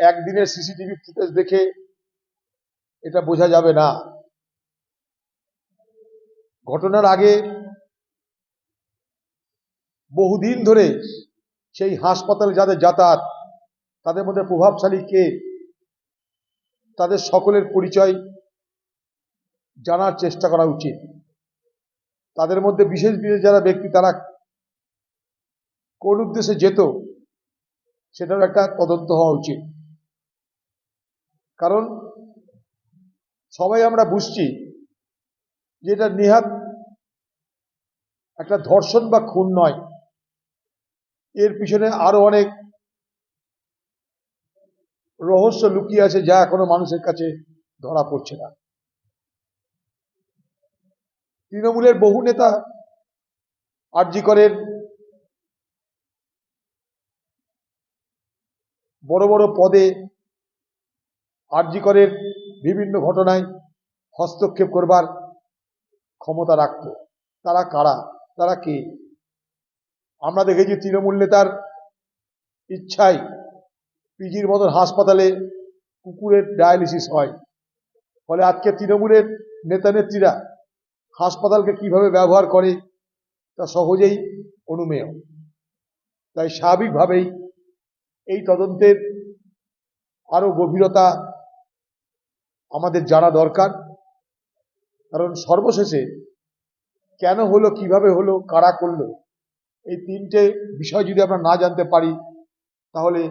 একদিনের CCTV footage দেখে এটা বোঝা যাবে না। ঘটনার আগে বহুদিন ধরে সেই হাসপাতালে যাদের যাতায়াত, তাদের মধ্যে প্রভাবশালী কে? তাদের সকলের পরিচয় জানার চেষ্টা করা উচিত। তাদের মধ্যে বিশেষ বিশেষ যারা ব্যক্তি, তারা কোন উদ্দেশ্যে যেত সেটার একটা তদন্ত হওয়া উচিত। কারণ সবাই আমরা বুঝছি যে এটা নেহাত একটা ধর্ষণ বা খুন নয়। এর পিছনে আরও অনেক রহস্য লুকিয়ে আছে যা এখনও মানুষের কাছে ধরা পড়ছে না। তৃণমূলের বহু নেতা আরজি করেন, বড় বড় পদে আরজি করেন বিভিন্ন ঘটনায় হস্তক্ষেপ করবার ক্ষমতা রাখত। তারা কারা? তারা কে? আমরা দেখেছি তৃণমূল নেতার ইচ্ছায় পিজির মতন হাসপাতালে কুকুরের ডায়ালিসিস হয়। ফলে আজকে তৃণমূলের নেতা নেত্রীরা হাসপাতালকে কীভাবে ব্যবহার করে তা সহজেই অনুমেয়। তাই স্বাভাবিকভাবেই এই তদন্তের আরও গভীরতা আমাদের জানা দরকার। কারণ সর্বশেষে কেন হলো, কীভাবে হলো, কারা করল, এই তিনটে বিষয় যদি আমরা না জানতে পারি, তাহলে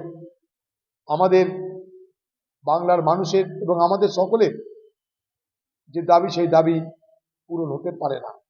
আমাদের বাংলার মানুষের এবং আমাদের সকলের যে দাবি, সেই দাবি পূরণ হতে পারে না।